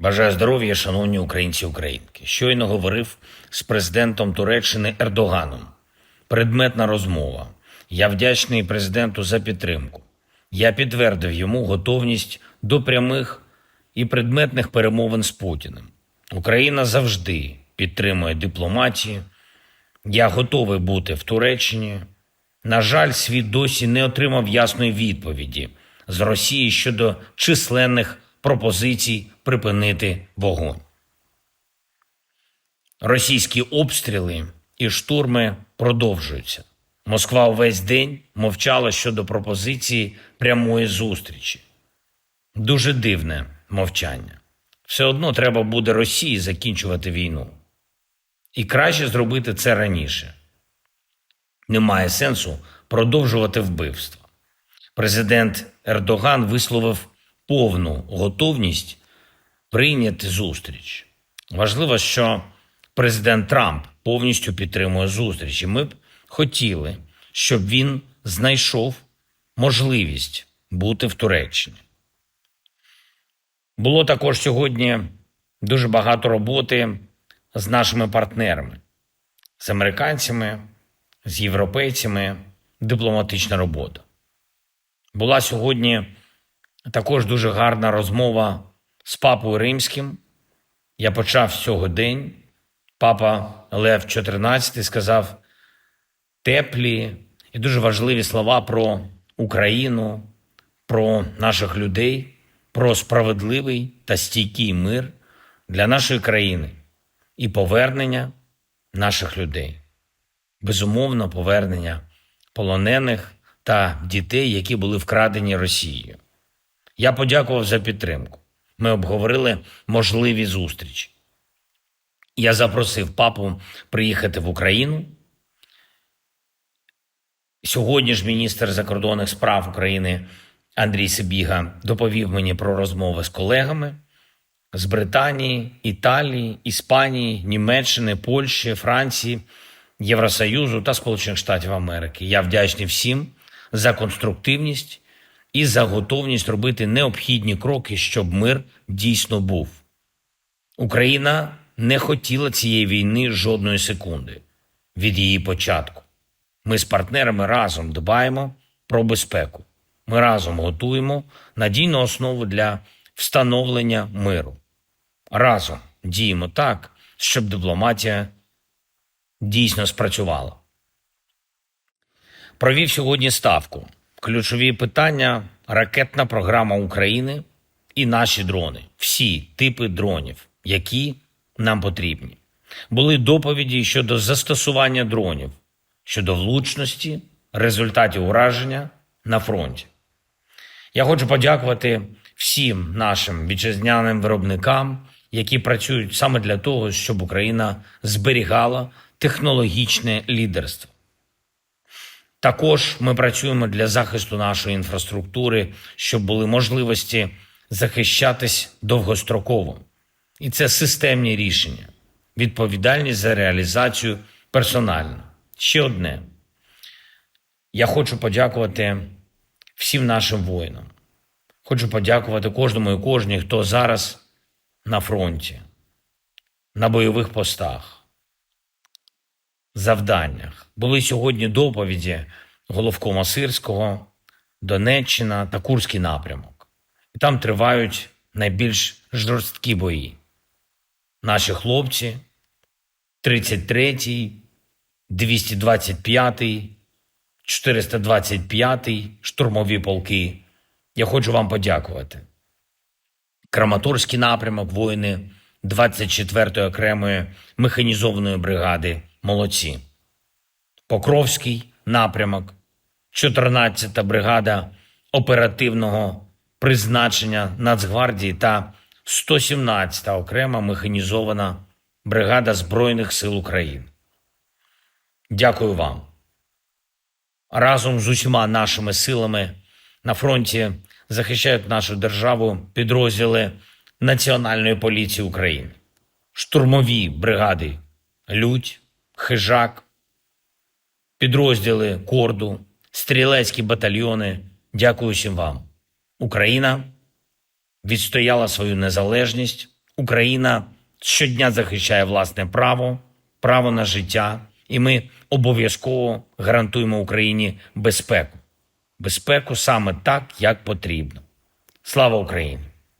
Бажаю здоров'я, шановні українці українки. Щойно говорив з президентом Туреччини Ердоганом. Предметна розмова. Я вдячний президенту за підтримку. Я підтвердив йому готовність до прямих і предметних перемовин з Путіним. Україна завжди підтримує дипломатію. Я готовий бути в Туреччині. На жаль, світ досі не отримав ясної відповіді з Росії щодо численних пропозицій припинити вогонь. Російські обстріли і штурми продовжуються. Москва увесь день мовчала щодо пропозиції прямої зустрічі. Дуже дивне мовчання. Все одно треба буде Росії закінчувати війну. І краще зробити це раніше. Немає сенсу продовжувати вбивство. Президент Ердоган висловив повну готовність прийняти зустріч. Важливо, що президент Трамп повністю підтримує зустріч. І ми б хотіли, щоб він знайшов можливість бути в Туреччині. Було також сьогодні дуже багато роботи з нашими партнерами, з американцями, з європейцями, дипломатична робота. Була сьогодні також дуже гарна розмова з папою римським. Я почав цього день. Папа Лев XIV сказав теплі і дуже важливі слова про Україну, про наших людей, про справедливий та стійкий мир для нашої країни і повернення наших людей. Безумовно, повернення полонених та дітей, які були вкрадені Росією. Я подякував за підтримку. Ми обговорили можливі зустрічі. Я запросив папу приїхати в Україну. Сьогодні ж міністр закордонних справ України Андрій Сибіга доповів мені про розмови з колегами з Британії, Італії, Іспанії, Німеччини, Польщі, Франції, Євросоюзу та Сполучених Штатів Америки. Я вдячний всім за конструктивність і за готовність робити необхідні кроки, щоб мир дійсно був. Україна не хотіла цієї війни жодної секунди від її початку. Ми з партнерами разом дбаємо про безпеку. Ми разом готуємо надійну основу для встановлення миру. Разом діємо так, щоб дипломатія дійсно спрацювала. Провів сьогодні ставку. Ключові питання ракетна програма України і наші дрони, всі типи дронів, які нам потрібні. Були доповіді щодо застосування дронів, щодо влучності, результатів ураження на фронті. Я хочу подякувати всім нашим вітчизняним виробникам, які працюють саме для того, щоб Україна зберігала технологічне лідерство. Також ми працюємо для захисту нашої інфраструктури, щоб були можливості захищатись довгостроково. І це системні рішення, відповідальність за реалізацію персонально. Ще одне. Я хочу подякувати всім нашим воїнам. Хочу подякувати кожному і кожній, хто зараз на фронті, на бойових постах, завданнях. Були сьогодні доповіді головкома Сирського, Донеччина та Курський напрямок. І там тривають найбільш жорсткі бої. Наші хлопці 33-й, 225-й, 425-й штурмові полки. Я хочу вам подякувати. Краматорський напрямок, воїни 24-ї окремої механізованої бригади. Молодці. Покровський напрямок, 14-та бригада оперативного призначення Нацгвардії та 117-та окрема механізована бригада Збройних сил України. Дякую вам. Разом з усіма нашими силами на фронті захищають нашу державу підрозділи Національної поліції України, штурмові бригади Людь, Хижак, підрозділи Корду, стрілецькі батальйони. Дякую всім вам. Україна відстояла свою незалежність, Україна щодня захищає власне право, право на життя, і ми обов'язково гарантуємо Україні безпеку. Безпеку саме так, як потрібно. Слава Україні!